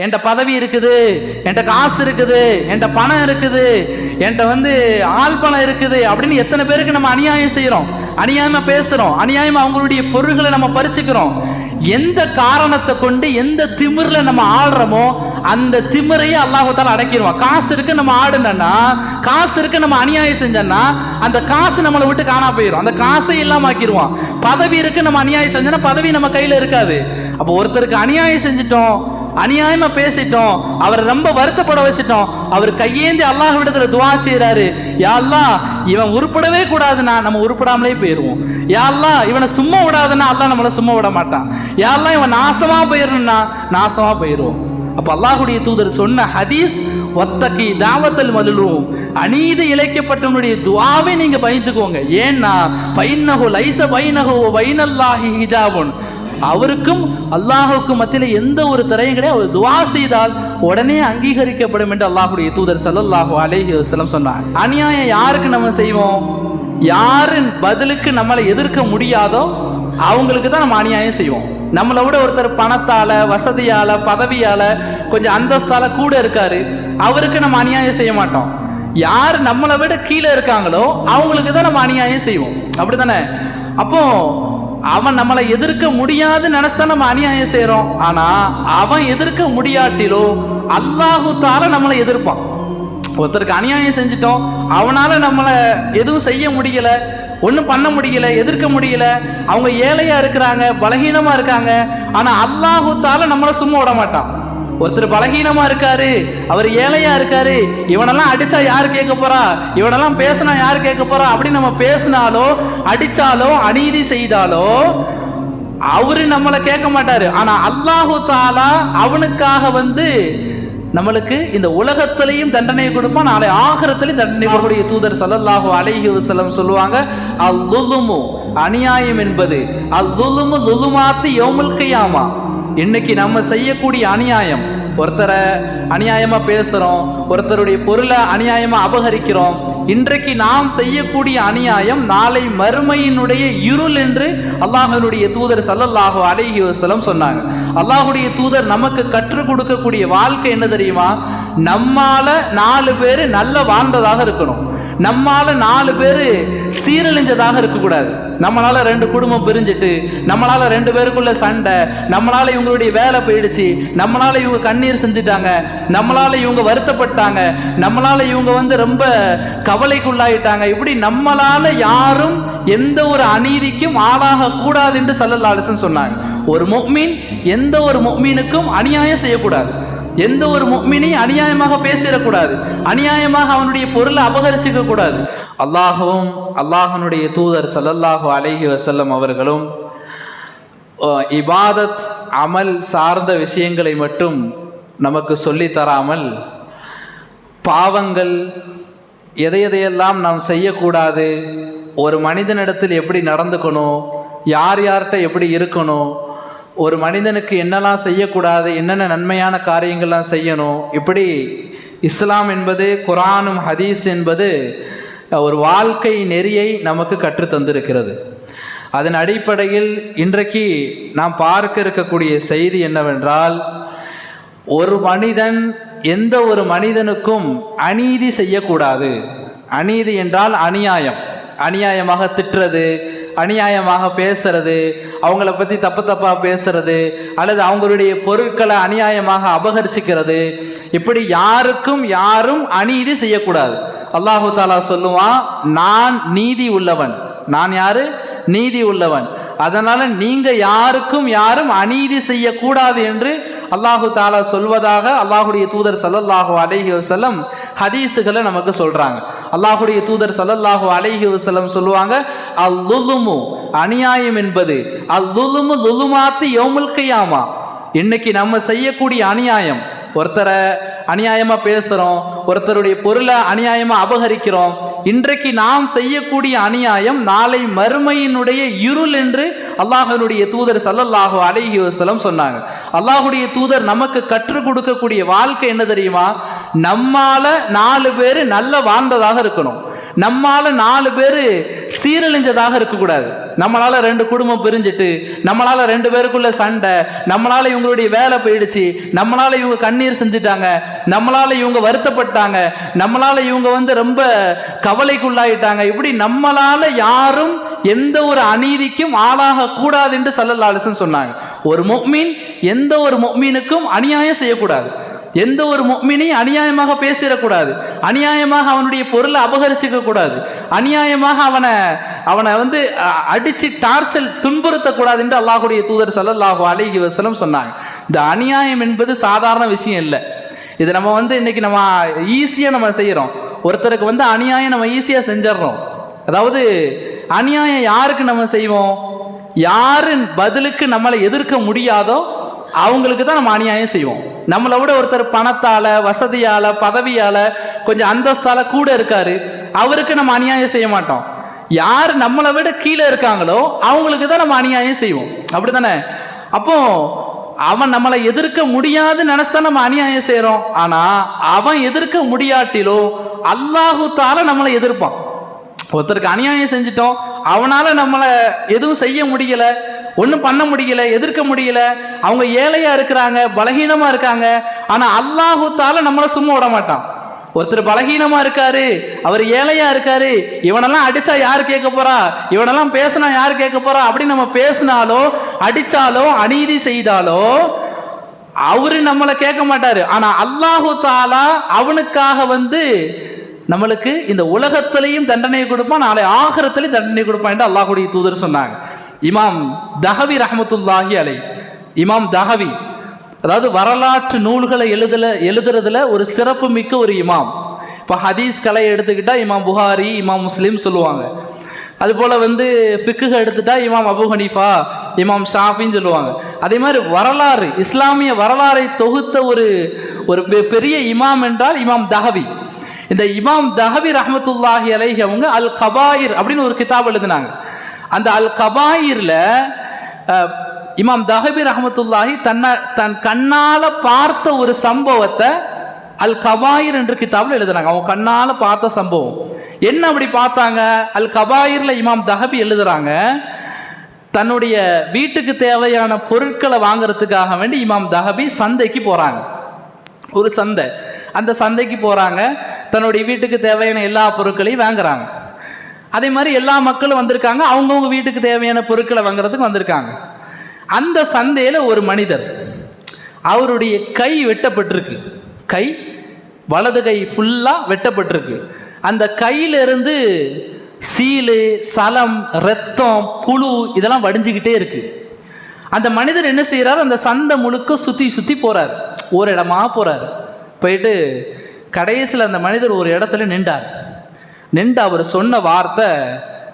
என்கிட்ட பதவி இருக்குது என்கிட்ட காசு இருக்குது என்கிட்ட பணம் இருக்குது என்கிட்ட வந்து ஆள் பணம் இருக்குது அப்படின்னு எத்தனை பேருக்கு நம்ம அநியாயம் செய்கிறோம் அநியாயமா பேசுறோம் அநியாயமா அவங்களுடைய பொருள்களை நம்ம பறிச்சுக்கிறோம். எந்த காரணத்தை கொண்டு எந்த திமிர்ல நம்ம ஆடுறோமோ அந்த திமிரையே அல்லாஹால அடக்கிடுவோம் காசு இருக்கு நம்ம ஆடுனோம்னா காசு இருக்கு நம்ம அநியாயம் செஞ்சோம்னா அந்த காசு நம்மளை விட்டு காணா போயிடும் அந்த காசை இல்லாம ஆக்கிடுவான். பதவி இருக்கு நம்ம அநியாயம் செஞ்சோம்னா பதவி நம்ம கையில இருக்காது. அப்போ ஒருத்தருக்கு அநியாயம் செஞ்சுட்டோம் அநியாயமா பேசிட்டோம். அவரை ரொம்ப வருத்தப்பட வச்சுட்டோம். அவர் கையேந்தி அல்லாஹ் விடத்துல துவா செய்யறாரு யாழ்லா இவன் உருப்படவே கூடாதுன்னா நம்ம உருப்படாமலே போயிடுவோம் யாழ்லா இவனை சும்மா விடாதுன்னா அல்லாஹ் நம்மளை சும்மா விட மாட்டான். யா இவன் நாசமா போயிடணும்னா நாசமா போயிடுவோம் அப்ப அல்லாஹுடைய தூதர் சொன்ன ஹதீஸ் ஒத்தகி தாவத்தல் மதுலும். அநீதி இழைக்கப்பட்டவனுடைய துவாவை நீங்க பயந்துக்கோங்க. ஏன்னா பைனகோ லைச பைனகோ வைனல்லாஹி ஹிஜாபுன். அவருக்கும் அல்லாஹுக்கும் மத்தியில் எந்த ஒரு திரையும் கிடையாது. அவர் துவா செய்தால் உடனே அங்கீகரிக்கப்படும் என்று அல்லாஹுடைய தூதர் ஸல்லல்லாஹு அலேஹி வசலம் சொன்னார். அநியாயம் யாருக்கு நம்ம செய்வோம்? யாரின் பதிலுக்கு நம்மளை எதிர்க்க முடியாதோ அவங்களுக்கு தான் நம்ம அநியாயம் செய்வோம். நம்மளை விட ஒருத்தர் பணத்தால வசதியால பதவியால கொஞ்சம் அந்தஸ்தால கூட இருக்காரு. அவருக்கு நம்ம அநியாயம் செய்ய மாட்டோம். யார் நம்மளை விட கீழே இருக்காங்களோ அவங்களுக்கு தான் நம்ம அநியாயம் செய்வோம். அப்படிதானே அப்போ அவன் நம்மளை எதிர்க்க முடியாது நினைச்சா நம்ம அநியாயம் செய்யறோம் ஆனா அவன் எதிர்க்க முடியாட்டிலோ அல்லாஹு தால நம்மளை எதிர்ப்பான். ஒருத்தருக்கு அநியாயம் செஞ்சிட்டோம் அவனால நம்மளை எதுவும் செய்ய முடியல ஒன்றும் பண்ண முடியல எதிர்க்க முடியல அவங்க ஏழையா இருக்கிறாங்க பலகீனமா இருக்காங்க ஆனா அல்லாஹு தால நம்மளை சும்மா விட மாட்டான். ஒருத்தர் பலகீனமா இருக்காரு அவர் ஏழையா இருக்காரு இவனெல்லாம் அடிச்சா யார் கேட்க போறா இவனெல்லாம் பேசினா யார் கேட்க போறா அப்படின்னு நம்ம பேசினாலோ அடிச்சாலோ அநீதி செய்தாலோ அவரு நம்மளை கேட்க மாட்டாரு. ஆனா அல்லாஹு தாலா அவனுக்காக வந்து நம்மளுக்கு இந்த உலகத்திலையும் தண்டனையை கொடுப்பான் நாளை ஆகரத்திலையும் தண்டனை கொடுக்கக்கூடிய தூதர் சல்லல்லாஹு அலைஹி வசலம் சொல்லுவாங்க அல்லுலுமு அநியாயம் என்பது அல்லுலுமு லுலுமாத்து யோமுல் கையாமா. இன்னைக்கு நம்ம செய்யக்கூடிய அநியாயம் ஒருத்தரை அநியாயமா பேசுறோம் ஒருத்தருடைய பொருளை அநியாயமா அபகரிக்கிறோம். இன்றைக்கு நாம் செய்யக்கூடிய அநியாயம் நாளை மறுமையினுடைய இருள் என்று அல்லாஹனுடைய தூதர் சல்லல்லாஹோ அழகி வஸல்லம் சொன்னாங்க. அல்லாஹுடைய தூதர் நமக்கு கற்றுக் கொடுக்கக்கூடிய வாழ்க்கை என்ன தெரியுமா? நம்மால நாலு பேர் நல்ல வாழ்ந்ததாக இருக்கணும். நம்மால நாலு பேர் சீரழிஞ்சதாக இருக்கக்கூடாது. நம்மளால ரெண்டு குடும்பம் பிரிஞ்சுட்டு நம்மளால ரெண்டு பேருக்குள்ள சண்டை நம்மளால இவங்களுடைய வேலை போயிடுச்சு நம்மளால இவங்க கண்ணீர் செஞ்சுட்டாங்க நம்மளால இவங்க வருத்தப்பட்டாங்க நம்மளால இவங்க வந்து ரொம்ப கவலைக்குள்ளாயிட்டாங்க. இப்படி நம்மளால யாரும் எந்த ஒரு அநீதிக்கும் ஆளாக கூடாது என்று சல்லல்லாலசன் சொன்னாங்க. ஒரு மொக்மீன் எந்த ஒரு மொக்மீனுக்கும் அநியாயம் செய்யக்கூடாது. எந்த ஒரு முக்மினையும் அநியாயமாக பேசிடக்கூடாது. அநியாயமாக அவனுடைய பொருளை அபகரிச்சிக்க கூடாது அல்லாஹுவும் அல்லாஹனுடைய தூதர் ஸல்லல்லாஹு அலைஹி வசல்லம் அவர்களும் இபாதத் அமல் சார்ந்த விஷயங்களை மட்டும் நமக்கு சொல்லித் தராமல் பாவங்கள் எதை எதையெல்லாம் நாம் செய்யக்கூடாது ஒரு மனிதனிடத்தில் எப்படி நடந்துக்கணும் யார் யார்கிட்ட எப்படி இருக்கணும் ஒரு மனிதனுக்கு என்னெல்லாம் செய்யக்கூடாது என்னென்ன நன்மையான காரியங்கள்லாம் செய்யணும் இப்படி இஸ்லாம் என்பது குரானும் ஹதீஸ் என்பது ஒரு வாழ்க்கை நெறியை நமக்கு கற்றுத் தந்திருக்கிறது. அதன் அடிப்படையில் இன்றைக்கு நாம் பார்க்க இருக்கக்கூடிய செய்தி என்னவென்றால் ஒரு மனிதன் எந்த ஒரு மனிதனுக்கும் அநீதி செய்யக்கூடாது. அநீதி என்றால் அநியாயம். அநியாயமாக திட்டுறது அநியாயமாக பேசுறது அவங்கள பற்றி தப்பு தப்பாக பேசுறது அல்லது அவங்களுடைய பொருட்களை அநியாயமாக அபகரிச்சுக்கிறது இப்படி யாருக்கும் யாரும் அநீதி செய்யக்கூடாது. அல்லாஹு தாலா சொல்லுவான் நான் நீதி உள்ளவன். நான் யாரு? நீதி உள்ளவன். அதனால நீங்க யாருக்கும் யாரும் அநீதி செய்யக்கூடாது என்று அல்லாஹு தாலா சொல்வதாக அல்லாஹுடைய தூதர் சல்லல்லாஹு அலைஹி வஸல்லம் ஹதீஸுகளை நமக்கு சொல்கிறாங்க அல்லாஹுடைய தூதர் சல்லல்லாஹு அலைஹி வஸல்லம் சொல்லுவாங்க அல்லுலுமு அநியாயம் என்பது அல்லுலுமு லுலுமாத்து யௌமுல் கியாமா. இன்னைக்கு நம்ம செய்யக்கூடிய அநியாயம் ஒருத்தரை அநியாயமாக பேசுகிறோம் ஒருத்தருடைய பொருளை அநியாயமாக அபகரிக்கிறோம். இன்றைக்கு நாம் செய்யக்கூடிய அநியாயம் நாளை மறுமையினுடைய இருள் என்று அல்லாஹனுடைய தூதர் ஸல்லல்லாஹு அலைஹி வசலம் சொன்னாங்க. அல்லாஹுடைய தூதர் நமக்கு கற்றுக் கொடுக்கக்கூடிய வாழ்க்கை என்ன தெரியுமா? நம்மால நாலு பேர் நல்ல வாழ்ந்ததாக இருக்கணும். நம்மால நாலு பேர் சீரழிஞ்சதாக இருக்கக்கூடாது. நம்மளால ரெண்டு குடும்பம் பிரிஞ்சுட்டு நம்மளால ரெண்டு பேருக்குள்ள சண்டை நம்மளால இவங்களுடைய வேலை போயிடுச்சு நம்மளால இவங்க கண்ணீர் செஞ்சுட்டாங்க நம்மளால இவங்க வருத்தப்பட்டாங்க நம்மளால இவங்க வந்து ரொம்ப கவலைக்குள்ளாயிட்டாங்க. இப்படி நம்மளால யாரும் எந்த ஒரு அநீதிக்கும் ஆளாக கூடாது என்று சல்லல்லா சொன்னாங்க. ஒரு மொக்மீன் எந்த ஒரு மொக்மீனுக்கும் அநியாயம் செய்யக்கூடாது. எந்த ஒரு மொமினையும் அநியாயமாக பேசிடக்கூடாது. அநியாயமாக அவனுடைய பொருளை அபகரிச்சிக்க கூடாது அநியாயமாக அவனை அவனை வந்து அ- அடிச்சு டார்ச்சல் துன்புறுத்தக்கூடாது என்று அல்லாஹுடைய தூதர் சல்லாஹூ அலிஹி வசலம் சொன்னாங்க. இந்த அநியாயம் என்பது சாதாரண விஷயம் இல்லை. இது நம்ம வந்து இன்னைக்கு நம்ம ஈஸியாக நம்ம செய்கிறோம் ஒருத்தருக்கு வந்து அநியாயம் நம்ம ஈஸியாக செஞ்சிடறோம். அதாவது அநியாயம் யாருக்கு நம்ம செய்வோம்? யாரு பதிலுக்கு நம்மளை எதிர்க்க முடியாதோ அவங்களுக்கு தான் நம்ம அநியாயம் செய்வோம். நம்மளை விட ஒருத்தர் பணத்தால வசதியால பதவியால கொஞ்சம் அந்தஸ்தால கூட இருக்காரு. அவருக்கு நம்ம அநியாயம் செய்ய மாட்டோம். யார் நம்மளை விட கீழே இருக்காங்களோ அவங்களுக்கு தான் நம்ம அநியாயம் செய்வோம். அப்படிதானே அப்போ அவன் நம்மளை எதிர்க்க முடியாதுன்னு நினைச்சா நம்ம அநியாயம் செய்கிறோம் ஆனா அவன் எதிர்க்க முடியாட்டிலோ அல்லாஹு தால நம்மளை எதிர்ப்பான். ஒருத்தருக்கு அநியாயம் செஞ்சிட்டோம். அவனால நம்மளை எதுவும் செய்ய முடியல. ஒன்றும் பண்ண முடியல எதிர்க்க முடியல. அவங்க ஏழையாக இருக்கிறாங்க பலகீனமாக இருக்காங்க. ஆனால் அல்லாஹு நம்மளை சும்மா விட மாட்டான். ஒருத்தர் பலகீனமா இருக்காரு அவர் ஏழையா இருக்காரு இவனெல்லாம் அடிச்சா யார் கேட்க போறா இவனெல்லாம் பேசினா யார் கேட்க போறா அப்படின்னு நம்ம பேசினாலோ அடிச்சாலோ அநீதி செய்தாலோ அவரு நம்மளை கேட்க மாட்டாரு. ஆனா அல்லாஹு தாலா அவனுக்காக வந்து நம்மளுக்கு இந்த உலகத்திலையும் தண்டனை கொடுப்பான் நாளை ஆகரத்திலையும் தண்டனை கொடுப்பான் என்று அல்லாஹுடைய தூதர் சொன்னாங்க. இமாம் தஹவி ரஹமத்துல்லாஹி அலை. இமாம் தஹவி அதாவது வரலாற்று நூல்களை எழுதல எழுதுறதுல ஒரு சிறப்பு மிக்க ஒரு இமாம். இப்போ ஹதீஸ் கலை எடுத்துக்கிட்டால் இமாம் புகாரி இமாம் முஸ்லீம் சொல்லுவாங்க. அதுபோல் வந்து ஃபிக்குக எடுத்துட்டா இமாம் அபு ஹனீஃபா இமாம் ஷாஃபின்னு சொல்லுவாங்க. அதே மாதிரி வரலாறு இஸ்லாமிய வரலாறை தொகுத்த ஒரு ஒரு பெ- பெரிய இமாம் என்றால் இமாம் தஹவி. இந்த இமாம் தஹவி ரஹமத்துல்லாஹி அலைஹி அவங்க அல் கபாயிர் அப்படின்னு ஒரு கிதாப் எழுதினாங்க. அந்த அல் கபாயிரில் இமாம் தஹபி ரஹமத்துல்லாஹி தன்னை தன் கண்ணால் பார்த்த ஒரு சம்பவத்தை அல் கபாயிர் என்று கிதாபில் எழுதுறாங்க. அவங்க கண்ணால் பார்த்த சம்பவம். என்ன அப்படி பார்த்தாங்க? அல் கபாயிரில் இமாம் தஹபி எழுதுறாங்க தன்னுடைய வீட்டுக்கு தேவையான பொருட்களை வாங்குறதுக்காக வேண்டி இமாம் தஹபி சந்தைக்கு போகிறாங்க ஒரு சந்தை. அந்த சந்தைக்கு போகிறாங்க தன்னுடைய வீட்டுக்கு தேவையான எல்லா பொருட்களையும் வாங்குறாங்க. அதே மாதிரி எல்லா மக்களும் வந்திருக்காங்க. அவங்கவுங்க வீட்டுக்கு தேவையான பொருட்களை வாங்குறதுக்கு வந்திருக்காங்க. அந்த சந்தையில் ஒரு மனிதர் அவருடைய கை வெட்டப்பட்டிருக்கு. கை வலது கை ஃபுல்லாக வெட்டப்பட்டிருக்கு. அந்த கையிலிருந்து சீலு சலம் ரத்தம் புழு இதெல்லாம் வடிஞ்சுக்கிட்டே இருக்கு. அந்த மனிதர் என்ன செய்கிறார் அந்த சந்தை முழுக்க சுற்றி சுற்றி போகிறார் ஒரு இடமா போகிறார் போயிட்டு கடைசியில் அந்த மனிதர் ஒரு இடத்துல நின்றார். நின்று அவர் சொன்ன வார்த்தை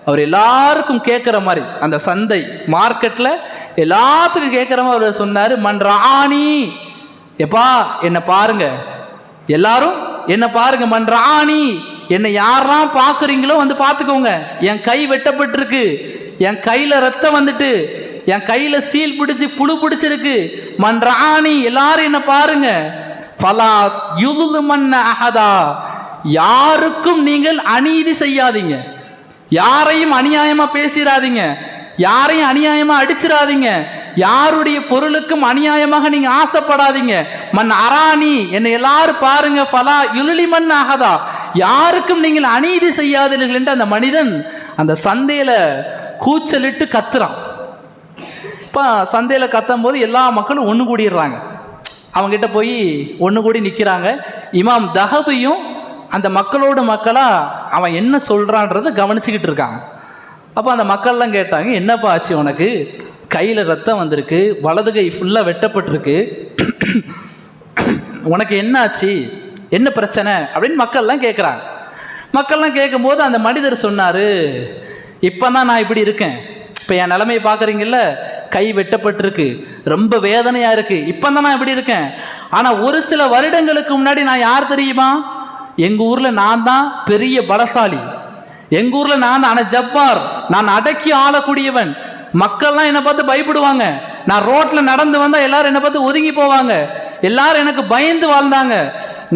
அவர் எல்லாருக்கும் கேட்குற மாதிரி அந்த சந்தை மார்க்கெட்டில் எல்லாத்துக்கும் கேட்குற மாதிரி அவர் சொன்னார் மண் ராணி. எப்பா என்னை பாருங்க. எல்லாரும் என்னை பாருங்க ராணி. என்னை யாரெல்லாம் பார்க்குறீங்களோ வந்து பார்த்துக்கோங்க என் கை வெட்டப்பட்டிருக்கு. என் கையில் ரத்தம் வந்துட்டு என் கையில் சீல் பிடிச்சி புழு பிடிச்சிருக்கு. மன்றாணி எல்லாரும் என்னை பாருங்க. ஃபலா யுது மன்ன அஹதா. யாருக்கும் நீங்கள் அநீதி செய்யாதீங்க. யாரையும் அநியாயமா பேசிடாதீங்க யாரையும் அநியாயமா அடிச்சிடாதீங்க யாருடைய பொருளுக்கும் அநியாயமாக நீங்க ஆசைப்படாதீங்க. மண் அராணி என்னை எல்லாரும் பாருங்க பலா இருளி மண் ஆகதா யாருக்கும் நீங்கள் அநீதி செய்யாதீர்கள் என்று அந்த மனிதன் அந்த சந்தையில கூச்சலிட்டு கத்துறான். இப்போ சந்தையில் கத்தும் போது எல்லா மக்களும் ஒன்று கூடிடுறாங்க. அவங்ககிட்ட போய் ஒன்று கூடி நிற்கிறாங்க இமாம் தஹபையும் அந்த மக்களோட மக்களாக அவன் என்ன சொல்கிறான்றதை கவனிச்சுக்கிட்டு இருக்கான். அப்போ அந்த மக்கள்லாம் கேட்டாங்க என்னப்பா ஆச்சு உனக்கு? கையில் ரத்தம் வந்திருக்கு வலது கை ஃபுல்லாக வெட்டப்பட்டிருக்கு. உனக்கு என்ன ஆச்சு என்ன பிரச்சனை? அப்படின்னு மக்கள்லாம் கேட்குறாங்க மக்கள்லாம் கேட்கும்போது அந்த மனிதர் சொன்னார் இப்போ தான் நான் இப்படி இருக்கேன். இப்போ என் நிலைமையை பார்க்குறீங்கல்ல கை வெட்டப்பட்டிருக்கு ரொம்ப வேதனையாக இருக்குது இப்போ தான் நான் இப்படி இருக்கேன். ஆனால் ஒரு சில வருடங்களுக்கு முன்னாடி நான் யார் தெரியுமா? எங்கள் ஊரில் நான் தான் பெரிய பலசாலி. எங்கள் ஊரில் நான் தான் ஆனால் ஜப்பார் நான் அடக்கி ஆளக்கூடியவன். மக்கள்லாம் என்னை பார்த்து பயப்படுவாங்க. நான் ரோட்டில் நடந்து வந்தால் எல்லாரும் என்னை பார்த்து ஒதுங்கி போவாங்க. எல்லாரும் எனக்கு பயந்து வாழ்ந்தாங்க.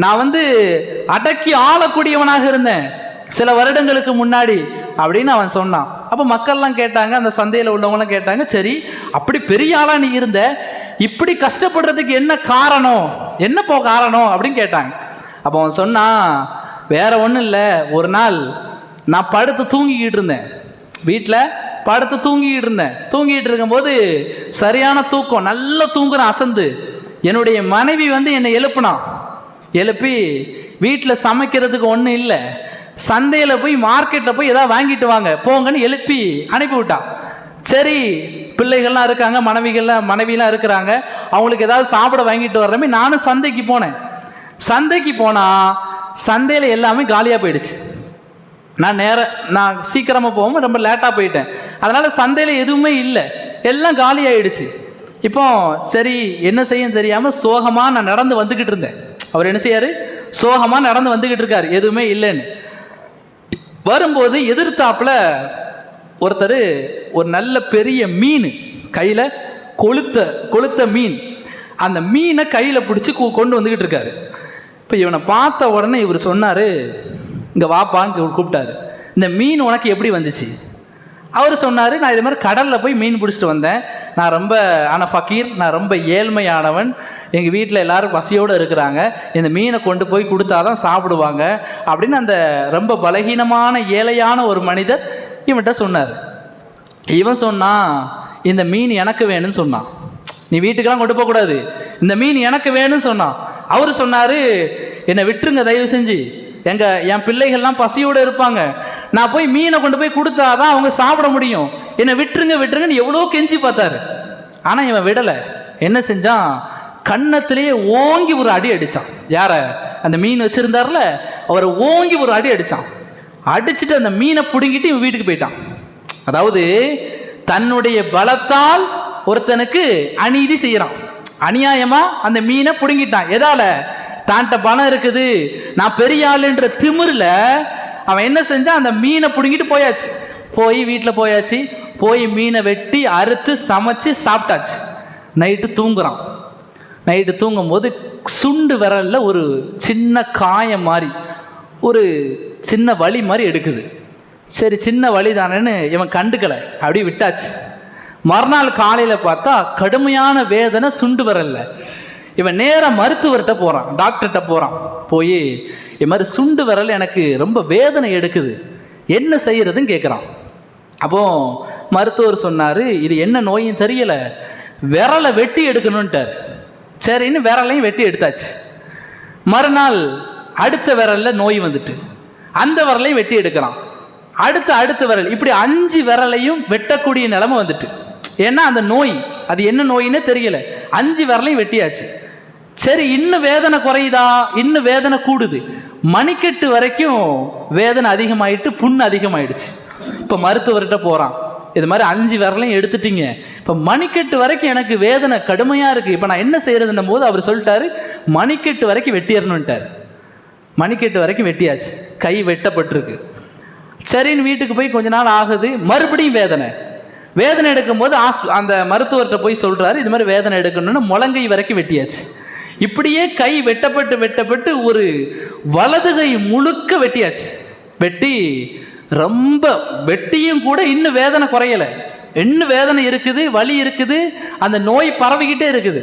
நான் வந்து அடக்கி ஆளக்கூடியவனாக இருந்தேன். சில வருடங்களுக்கு முன்னாடி அப்படின்னு அவன் சொன்னான். அப்போ மக்கள்லாம் கேட்டாங்க அந்த சந்தையில் உள்ளவங்களாம் கேட்டாங்க சரி அப்படி பெரிய ஆளாக நீ இருந்த இப்படி கஷ்டப்படுறதுக்கு என்ன காரணம்? என்ன போ காரணம்? அப்படின்னு கேட்டாங்க. அப்போ அவன் சொன்னான் வேற ஒன்றும் இல்லை. ஒரு நாள் நான் படுத்து தூங்கிக்கிட்டு இருந்தேன். வீட்டில் படுத்து தூங்கிக்கிட்டு இருந்தேன். தூங்கிட்டு இருக்கும்போது சரியான தூக்கம். நல்லா தூங்குறேன் அசந்து. என்னுடைய மனைவி வந்து என்னை எழுப்புனான். எழுப்பி வீட்டில் சமைக்கிறதுக்கு ஒன்றும் இல்லை. சந்தையில் போய் மார்க்கெட்டில் போய் எதாவது வாங்கிட்டு வாங்க. போங்கன்னு எழுப்பி அனுப்பி விட்டான். சரி பிள்ளைகள்லாம் இருக்காங்க மனைவிகள்லாம் மனைவிலாம் இருக்கிறாங்க. அவங்களுக்கு ஏதாவது சாப்பிட வாங்கிட்டு வர்றமே நானும் சந்தைக்கு போனேன். சந்தைக்கு போனால் சந்தையில் எல்லாமே காலியாக போயிடுச்சு. நான் நேர நான் சீக்கிரமாக போகாமல் ரொம்ப லேட்டாக போயிட்டேன். அதனால் சந்தையில் எதுவுமே இல்லை. எல்லாம் காலி ஆயிடுச்சு. இப்போ சரி என்ன செய்யும் தெரியாமல் சோகமாக நான் நடந்து வந்துக்கிட்டு இருந்தேன். அவர் என்ன செய்யாரு? சோகமாக நடந்து வந்துக்கிட்டு இருக்காரு. எதுவுமே இல்லைன்னு. வரும்போது எதிர்த்தாப்புல ஒருத்தர் ஒரு நல்ல பெரிய மீன் கையில் கொளுத்த கொளுத்த மீன். அந்த மீனை கையில் பிடிச்சி கொண்டு வந்துக்கிட்டு இருக்காரு. இப்போ இவனை பார்த்த உடனே இவர் சொன்னார் இங்கே வாப்பான்னு கூப்பிட்டாரு. இந்த மீன் உனக்கு எப்படி வந்துச்சு? அவர் சொன்னார் நான் இது மாதிரி கடலில் போய் மீன் பிடிச்சிட்டு வந்தேன். நான் ரொம்ப ஆனால் ஃபக்கீர் நான் ரொம்ப ஏழ்மையானவன். எங்கள் வீட்டில் எல்லோரும் பசியோடு இருக்கிறாங்க. இந்த மீனை கொண்டு போய் கொடுத்தா தான் சாப்பிடுவாங்க. அப்படின்னு அந்த ரொம்ப பலகீனமான ஏழையான ஒரு மனிதர் இவன்கிட்ட சொன்னார். இவன் சொன்னான் இந்த மீன் எனக்கு வேணும்னு சொன்னான். நீ வீட்டுக்கெல்லாம் கொண்டு போகக்கூடாது. இந்த மீன் எனக்கு வேணும்னு சொன்னான். அவர் சொன்னார் என்னை விட்டுருங்க தயவு செஞ்சு. எங்கள் என் பிள்ளைகள்லாம் பசியோடு இருப்பாங்க. நான் போய் மீனை கொண்டு போய் கொடுத்தாதான் அவங்க சாப்பிட முடியும். என்னை விட்டுருங்க விட்டுருங்கன்னு எவ்வளோ கெஞ்சி பார்த்தாரு. ஆனால் இவன் விடலை. என்ன செஞ்சான்? கன்னத்திலேயே ஓங்கி ஒரு அடி அடிச்சான். யார? அந்த மீன் வச்சுருந்தார்ல? அவரை ஓங்கி ஒரு அடி அடிச்சான். அடிச்சுட்டு அந்த மீனை பிடுங்கிட்டு இவன் வீட்டுக்கு போயிட்டான். அதாவது தன்னுடைய பலத்தால் ஒருத்தனுக்கு அநீதி செய்கிறான் அநியாயமா? அந்த மீனை பிடுங்கிட்டான். எதால? தான்ட்ட பணம் இருக்குது. நான் பெரிய ஆளுன்ற திமிரில் அவன் என்ன செஞ்சான்? அந்த மீனை பிடுங்கிட்டு போயாச்சு. போய் வீட்டில் போயாச்சு. போய் மீனை வெட்டி அறுத்து சமைச்சு சாப்பிட்டாச்சு. நைட்டு தூங்குறான். நைட்டு தூங்கும்போது சுண்டு விரலில் ஒரு சின்ன காயம் மாதிரி ஒரு சின்ன வழி மாதிரி எடுக்குது. சரி சின்ன வழி தானேன்னு இவன் கண்டுக்கலை. அப்படியே விட்டாச்சு. மறுநாள் காலையில் பார்த்தா கடுமையான வேதனை சுண்டு வரல இவன் நேராக மருத்துவர்கிட்ட போகிறான் டாக்டர்கிட்ட போகிறான் போய் இது மாதிரி சுண்டு விரல் எனக்கு ரொம்ப வேதனை எடுக்குது. என்ன செய்கிறதுன்னு கேட்குறான் அப்போ மருத்துவர் சொன்னார் இது என்ன நோயும் தெரியலை. விரலை வெட்டி எடுக்கணுன்ட்டார் சரின்னு விரலையும் வெட்டி எடுத்தாச்சு. மறுநாள் அடுத்த விரலில் நோய் வந்துட்டு. அந்த விரலையும் வெட்டி எடுக்கிறான். அடுத்த அடுத்த விரல் இப்படி அஞ்சு விரலையும் வெட்டக்கூடிய நிலைமை வந்துட்டு. ஏன்னா அந்த நோய் அது என்ன நோயின்னே தெரியல. அஞ்சு விரலையும் வெட்டியாச்சு. சரி இன்னும் வேதனை குறையுதா? இன்னும் வேதனை கூடுது. மணிக்கட்டு வரைக்கும் வேதனை அதிகமாயிட்டு புண்ணு அதிகமாயிடுச்சு. இப்போ மருத்துவர்கிட்ட போகிறான் இது மாதிரி அஞ்சு விரலையும் எடுத்துட்டீங்க. இப்போ மணிக்கட்டு வரைக்கும் எனக்கு வேதனை கடுமையாக இருக்குது இப்போ நான் என்ன செய்கிறதுன்னும் போது அவர் சொல்லிட்டாரு மணிக்கட்டு வரைக்கும் வெட்டிடணுன்ட்டார் மணிக்கட்டு வரைக்கும் வெட்டியாச்சு. கை வெட்டப்பட்டிருக்கு. சரின்னு வீட்டுக்கு போய் கொஞ்ச நாள் ஆகுது. மறுபடியும் வேதனை. வேதனை எடுக்கும்போது ஆஸ் அந்த மருத்துவர்கிட்ட போய் சொல்கிறாரு இது மாதிரி வேதனை எடுக்கணும்னு முழங்கை வரைக்கும் வெட்டியாச்சு. இப்படியே கை வெட்டப்பட்டு வெட்டப்பட்டு ஒரு வலது கை முழுக்க வெட்டியாச்சு. வெட்டி ரொம்ப வெட்டியும் கூட இன்னும் வேதனை குறையலை. இன்னும் வேதனை இருக்குது வலி இருக்குது அந்த நோய் பரவிக்கிட்டே இருக்குது.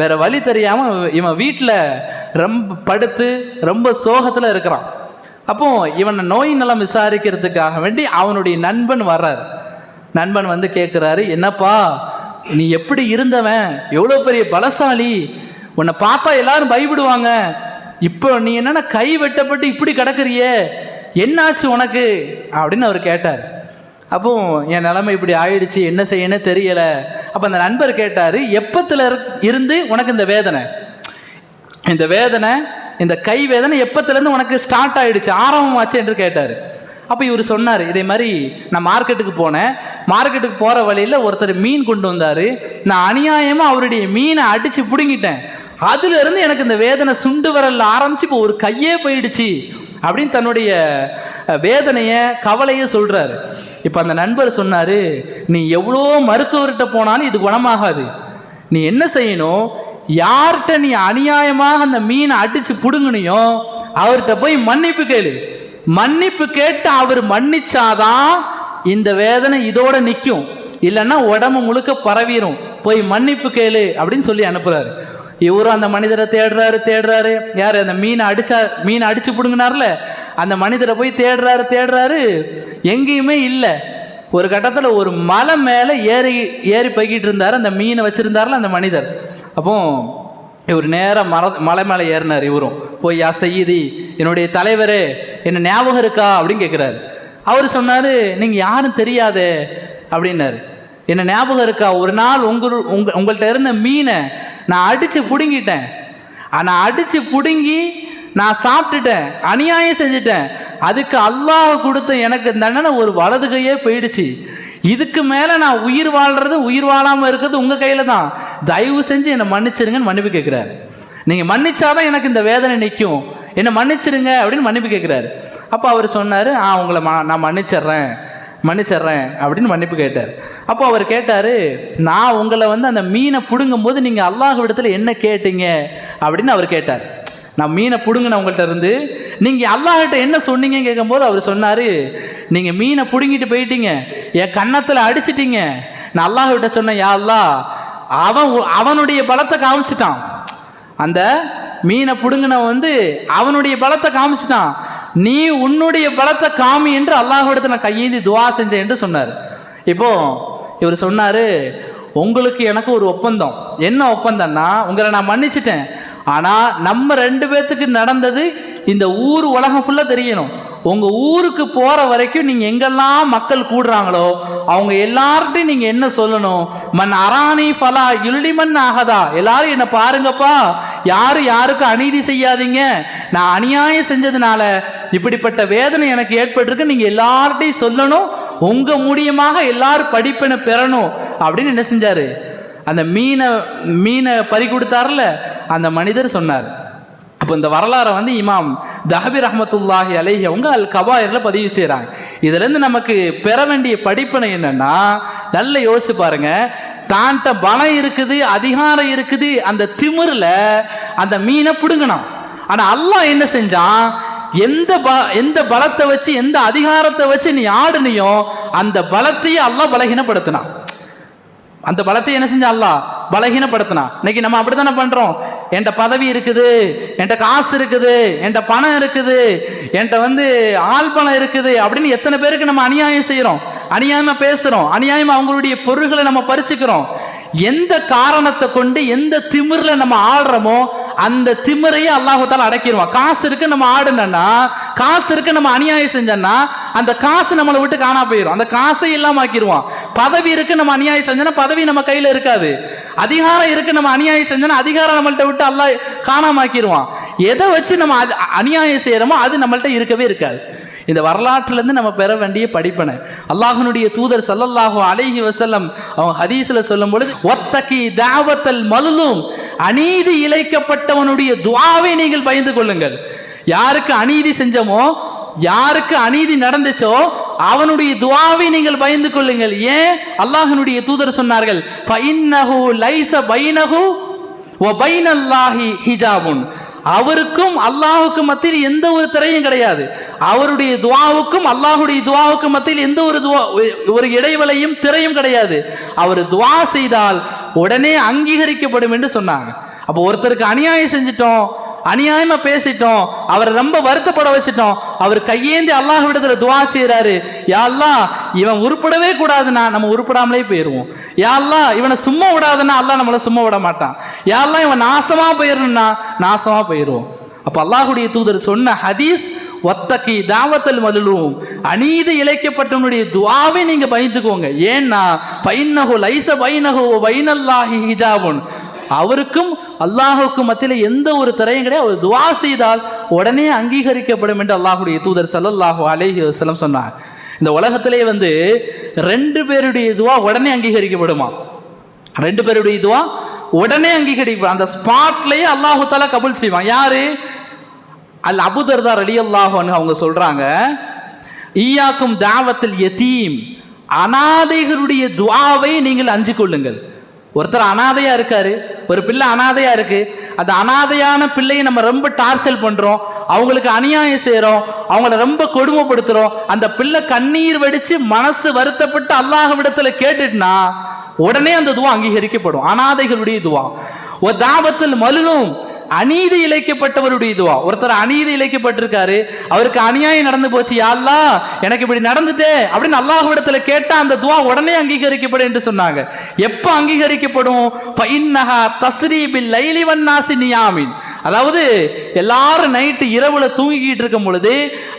வேற வழி தெரியாமல் இவன் வீட்டில் ரொம்ப படுத்து ரொம்ப சோகத்தில் இருக்கிறான். அப்போ இவனை நோய் நலம் விசாரிக்கிறதுக்காக வேண்டி அவனுடைய நண்பன் வர்றாரு. நண்பன் வந்து கேட்குறாரு என்னப்பா நீ எப்படி இருந்தவன்? எவ்வளோ பெரிய பலசாலி. உன்னை பார்த்தா எல்லாரும் பயப்படுவாங்க. இப்போ நீ என்னென்ன கை வெட்டப்பட்டு இப்படி கிடக்குறியே. என்னாச்சு உனக்கு? அப்படின்னு அவர் கேட்டார். அப்போ என் நிலைமை இப்படி ஆயிடுச்சு. என்ன செய்யணும் தெரியல. அப்போ அந்த நண்பர் கேட்டார் எப்பத்தில் இருந்து உனக்கு இந்த வேதனை? இந்த வேதனை இந்த கை வேதனை எப்பத்துலேருந்து உனக்கு ஸ்டார்ட் ஆயிடுச்சு? ஆரம்பமாச்சு என்று கேட்டார். அப்போ இவர் சொன்னார் இதே மாதிரி நான் மார்க்கெட்டுக்கு போனேன். மார்க்கெட்டுக்கு போகிற வழியில் ஒருத்தர் மீன் கொண்டு வந்தார். நான் அநியாயமாக அவருடைய மீனை அடித்து பிடுங்கிட்டேன். அதுலேருந்து எனக்கு இந்த வேதனை சுண்டு வரல ஆரம்பிச்சு இப்போ ஒரு கையே போயிடுச்சு அப்படின்னு தன்னுடைய வேதனையை கவலையை சொல்கிறாரு இப்போ அந்த நண்பர் சொன்னார் நீ எவ்வளோ மருத்துவர்கிட்ட போனாலும் இது குணமாகாது. நீ என்ன செய்யணும்? யார்கிட்ட நீ அநியாயமாக அந்த மீனை அடித்து பிடுங்குனியோ அவர்கிட்ட போய் மன்னிப்பு கேளு. மன்னிப்பு கேட்டு அவர் மன்னிச்சாதான் இந்த வேதனை இதோட நிற்கும் இல்லைன்னா உடம்பு முழுக்க பரவிடும் போய் மன்னிப்பு கேளு அப்படின்னு சொல்லி அனுப்புறாரு. இவரும் அந்த மனிதரை தேடுறாரு தேடுறாரு. யார்? அந்த மீனை அடிச்சா மீனை அடிச்சு பிடுங்கினார்ல? அந்த மனிதரை போய் தேடுறாரு தேடுறாரு. எங்கேயுமே இல்லை. ஒரு கட்டத்தில் ஒரு மலை மேலே ஏறி ஏறி போய்கிட்டு இருந்தார் அந்த மீனை வச்சுருந்தார்ல அந்த மனிதர். அப்போ இவர் நேராக மர மலை மேலே ஏறினார் இவரும். போய் அசையுதி. என்னுடைய தலைவரே என்ன ஞாபகம் இருக்கா அப்படின்னு கேட்குறாரு அவர் சொன்னார் நீங்கள் யாரும் தெரியாதே அப்படின்னாரு. என்ன ஞாபகம் இருக்கா? ஒரு நாள் உங்கள் உங்க உங்கள்கிட்ட இருந்த மீனை நான் அடித்து பிடுங்கிட்டேன். ஆனால் அடித்து பிடுங்கி நான் சாப்பிட்டுட்டேன் அநியாயம் செஞ்சுட்டேன். அதுக்கு அல்லாஹ் கொடுத்த எனக்கு தண்டனை ஒரு வலது கையே போயிடுச்சு. இதுக்கு மேலே நான் உயிர் வாழ்றது உயிர் வாழாமல் இருக்கிறது உங்கள் கையில் தான். தயவு செஞ்சு என்னை மன்னிச்சிருங்கன்னு மன்னிப்பு கேட்குறாரு நீங்கள் மன்னிச்சாதான் எனக்கு இந்த வேதனை நிற்கும் என்னை மன்னிச்சிருங்க அப்படின்னு மன்னிப்பு கேட்குறாரு அப்போ அவர் சொன்னார் ஆ உங்களை ம நான் மன்னிச்சிட்றேன் மன்னிச்சிட்றேன் அப்படின்னு மன்னிப்பு கேட்டார். அப்போ அவர் கேட்டார் நான் உங்களை வந்து அந்த மீனை பிடுங்கும் போது நீங்கள் அல்லாஹ் விடத்தில் என்ன கேட்டீங்க? அப்படின்னு அவர் கேட்டார். நான் மீனை பிடுங்கின உங்கள்கிட்ட இருந்து நீங்கள் அல்லாஹிட்ட என்ன சொன்னீங்கன்னு கேட்கும்போது அவர் சொன்னார் நீங்கள் மீனை பிடுங்கிட்டு போயிட்டீங்க என் கன்னத்தில் அடிச்சிட்டீங்க. நான் அல்லாஹ்கிட்ட சொன்னேன் யா அல்லா அவன் அவனுடைய பலத்தை காமிச்சிட்டான். அந்த மீனை பிடுங்கின வந்து அவனுடைய பலத்தை காமிச்சிட்டான். நீ உன்னுடைய பலத்தை காமி என்று அல்லாஹ்விடத்தில் நான் கையேந்தி துவா செஞ்சேன் என்று சொன்னார். இப்போ இவர் சொன்னார் உங்களுக்கு எனக்கு ஒரு ஒப்பந்தம். என்ன ஒப்பந்தம்னா உங்களை நான் மன்னிச்சிட்டேன். ஆனால் நம்ம ரெண்டு பேர்த்துக்கு நடந்தது இந்த ஊர் உலகம் ஃபுல்லாக தெரியணும். உங்கள் ஊருக்கு போகிற வரைக்கும் நீங்கள் எங்கெல்லாம் மக்கள் கூடுறாங்களோ அவங்க எல்லார்ட்டையும் நீங்கள் என்ன சொல்லணும்? மண் அராணி ஃபலா இருளிமண் ஆகதா எல்லாரும் என்னை பாருங்கப்பா. யாரும் யாருக்கும் அநீதி செய்யாதீங்க. நான் அநியாயம் செஞ்சதுனால இப்படிப்பட்ட வேதனை எனக்கு ஏற்பட்டிருக்கு. நீங்கள் எல்லார்ட்டையும் சொல்லணும். உங்கள் மூலியமாக எல்லாரும் படிப்பினை பெறணும். அப்படின்னு என்ன செஞ்சார்? அந்த மீனை மீனை பறி கொடுத்தார்ல அந்த மனிதர் சொன்னார். அப்போ இந்த வரலாறை வந்து இமாம் தஹபி ரஹமத்துல்லாஹி அலைஹி அவங்க அல் கபாயரில் பதிவு செய்கிறாங்க இதுலேருந்து நமக்கு பெற வேண்டிய படிப்பினை என்னென்னா நல்ல யோசிச்சு பாருங்க. தான்ட்ட பலம் இருக்குது அதிகாரம் இருக்குது அந்த திமிரில் அந்த மீனை பிடுங்கினான். ஆனால் அல்லாஹ் என்ன செஞ்சான்? எந்த ப எந்த பலத்தை வச்சு எந்த அதிகாரத்தை வச்சு நீ ஆடுனியோ அந்த பலத்தையே அல்லாஹ் பலகீனப்படுத்தினான். அந்த பலத்தை என்ன செஞ்சா அல்லாஹ்? பலகீனப்படுத்தினா இன்னைக்கு நம்ம அப்படித்தானே பண்றோம்? என்கிட்ட பதவி இருக்குது என்கிட்ட காசு இருக்குது என்கிட்ட பணம் இருக்குது என்கிட்ட வந்து ஆள் பணம் இருக்குது அப்படின்னு எத்தனை பேருக்கு நம்ம அநியாயம் செய்கிறோம் அநியாயமா பேசுறோம் அநியாயமா அவங்களுடைய பொருள்களை நம்ம பறிச்சுக்கிறோம். எந்த காரணத்தை கொண்டு எந்த திமிர்ல நம்ம ஆடுறோமோ அந்த திமிரையே அல்லாஹால அடக்கிடுவான். காசு இருக்கு நம்ம ஆடுனா காசு இருக்கு நம்ம அநியாயம் செஞ்சோன்னா அந்த காசு நம்மளை விட்டு காணா போயிடும் அந்த காசை இல்லாம ஆக்கிடுவான். பதவி இருக்கு நம்ம அநியாயம் செஞ்சோன்னா பதவி நம்ம கையில இருக்காது. அதிகாரம் இருக்கு நம்ம அநியாயம் செஞ்சோன்னா அதிகாரம் நம்மள்ட்ட விட்டு அல்லாஹ் காணாம ஆக்கிடுவான். எதை வச்சு நம்ம அநியாயம் செய்யறோமோ அது நம்மள்ட்ட இருக்கவே இருக்காது. இந்த வரலாற்றுலேருந்து நம்ம பெற வேண்டிய படிப்பனை. அல்லாஹனுடைய தூதர் ஸல்லல்லாஹு அலைஹி வசல்லம் அவங்க ஹதீஸில் சொல்லும் பொழுது ஒத்தக்கி தாவத்தல் மலுலும் அநீதி இழைக்கப்பட்டவனுடைய துவாவை நீங்கள் பயந்து கொள்ளுங்கள். யாருக்கு அநீதி செஞ்சமோ யாருக்கு அநீதி நடந்துச்சோ அவனுடைய துவாவை நீங்கள் பயந்து கொள்ளுங்கள். ஏன்? அல்லாஹனுடைய தூதர் சொன்னார்கள் ஃபஇன்னஹு லைச பைனஹு ஒ பைனல்லாஹி ஹிஜாபுன். அவருக்கும் அல்லாஹுக்கும் மத்தியில் எந்த ஒரு திரையும் கிடையாது. அவருடைய துவாவுக்கும் அல்லாஹுடைய துவாவுக்கும் மத்தியில் எந்த ஒரு துவா ஒரு இடைவெளியும் திரையும் கிடையாது. அவர் துவா செய்தால் உடனே அங்கீகரிக்கப்படும் என்று சொன்னாங்க. அப்போ ஒருத்தருக்கு அநியாயம் செஞ்சிட்டோம் அநியாயமா பேசிட்டோம். அவரை ரொம்ப வருத்தப்பட வச்சிட்டோம். அவர் கையேந்தி அல்லாஹ் விடத்துல துவா செய்கிறாரு யா இவன் உருப்படவே கூடாதுன்னா நம்ம உருப்படாமலே போயிடுவோம் யா இவனை சும்மா விடாதுன்னா அல்லாஹ் நம்மளை சும்மா விட மாட்டான். யா இவன் நாசமா போயிடணும்னா நாசமா போயிடுவோம் அப்போ அல்லாஹுடைய தூதர் சொன்ன ஹதீஸ் ஒத்தக்கி தாவத்தல் மதுலும். அநீதி இழைக்கப்பட்டவனுடைய துவாவை நீங்க பயந்துக்கோங்க. ஏன்னா பைனகோ லைச பைனகோ பைனல்லாஹி ஹிஜாபுன். அவருக்கும் அல்லாஹுக்கும் மத்தியில் எந்த ஒரு திரையும் கிடையாது. அவர் துவா செய்தால் உடனே அங்கீகரிக்கப்படும் என்று அல்லாஹுடைய தூதர் ஸல்லல்லாஹு அலேஹி வசலம் சொன்னார். இந்த உலகத்திலே வந்து ரெண்டு பேருடைய இதுவா உடனே அங்கீகரிக்கப்படுமா? ரெண்டு பேருடைய இதுவா உடனே அங்கீகரிப்பா அந்த ஸ்பாட்லேயே அல்லாஹு தாலா கபுல் செய்வான். யாரு? அல் அபுதர்தார் அலி அல்லாஹன்னு அவங்க சொல்றாங்க ஈயாக்கும் தாவத்தில் யதீம் அனாதைகளுடைய துவாவை நீங்கள் அஞ்சு கொள்ளுங்கள். ஒருத்தர் அனாதையாக இருக்காரு ஒரு பிள்ளை அனாதையாக இருக்கு. அந்த அனாதையான பிள்ளையை நம்ம ரொம்ப டார்ச்சல் பண்ணுறோம் அவங்களுக்கு அநியாயம் செய்கிறோம் அவங்கள ரொம்ப கொடுமைப்படுத்துகிறோம் அந்த பிள்ளை கண்ணீர் வடித்து மனசு வருத்தப்பட்டு அல்லாஹ்விடத்துல கேட்டுட்டுனா உடனே அந்த துவா அங்கீகரிக்கப்படும். அனாதைகளுடைய துவா. தாபத்தில் மலுலும் அநீதி இழைக்கப்பட்டவருடைய இதுவா ஒருத்தர் அநீதி இழைக்கப்பட்டிருக்காரு அவருக்கு அநியாயம் நடந்து போச்சு யாழ்லா எனக்கு இப்படி நடந்துட்டே அப்படின்னு அல்லாஹ்விடத்துல கேட்டா அந்த துவா உடனே அங்கீகரிக்கப்படும் என்று சொன்னாங்க. எப்போ அங்கீகரிக்கப்படும்? தஸ்ரீபில் லைலி வன்னாசி நியாமின். அதாவது எல்லாரும் நைட்டு இரவுல தூங்கிக்கிட்டு இருக்கும் பொழுது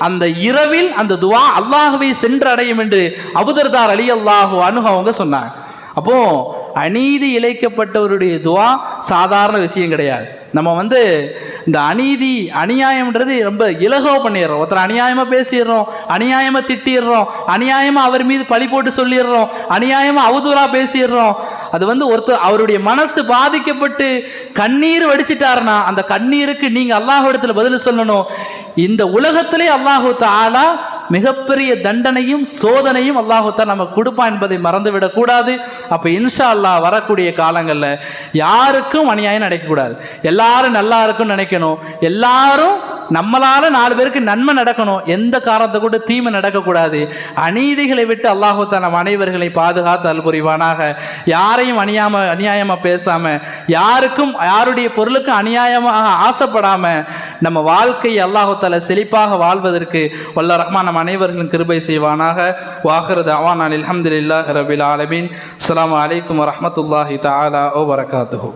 அந்த இரவில் அந்த துவா அல்லாஹ்வை சென்றடையும் என்று அபுதர்தார் அலி அல்லாஹு அனுக அவங்க சொன்னாங்க. அப்போ அநீதி இழைக்கப்பட்டவருடைய துவா சாதாரண விஷயம் கிடையாது. நம்ம வந்து இந்த அநீதி அநியாயம்ன்றது ரொம்ப இலகோ பண்ணிடுறோம். ஒருத்தர் அநியாயமாக பேசிடுறோம் அநியாயமாக திட்டிடுறோம் அநியாயமாக அவர் மீது பழி போட்டு சொல்லிடுறோம் அநியாயமாக அவதூறாக பேசிடுறோம். அது வந்து ஒருத்தர் அவருடைய மனசு பாதிக்கப்பட்டு கண்ணீர் வடிச்சிட்டாருன்னா அந்த கண்ணீருக்கு நீங்கள் அல்லாஹ்விடத்தில் பதில் சொல்லணும். இந்த உலகத்திலே அல்லாஹு தாலா மிகப்பெரிய தண்டனையும் சோதனையும் அல்லாஹுத்தா நமக்கு கொடுப்பான் என்பதை மறந்துவிடக்கூடாது அப்போ இன்ஷா அல்லாஹ் வரக்கூடிய காலங்களில் யாருக்கும் அநியாயம் நடக்கக்கூடாது எல்லாரும் நல்லா இருக்கும்னு நினைக்கணும். எல்லாரும் நம்மளால நாலு பேருக்கு நன்மை நடக்கணும். எந்த காரணத்தை கூட தீமை நடக்கக்கூடாது அநீதிகளை விட்டு அல்லாஹுத்தா நம் அனைவர்களை பாதுகாத்து அல் புரிவானாக. யாரையும் அநியாம அநியாயமாக பேசாம யாருக்கும் யாருடைய பொருளுக்கும் அநியாயமாக ஆசைப்படாம நம்ம வாழ்க்கையை அல்லாஹுத்தால செழிப்பாக வாழ்வதற்கு வல்ல ரஹ்மான் நம் அனைவர்களும் கிருபை செய்வானாக. வாஹரது அவான் அலி அலமதுல்லா ரபில் ஆலமின். அஸ்லாம் வலைக்கம் வரமத்துல்லாஹி தாலா ஓ வரகாத்துஹு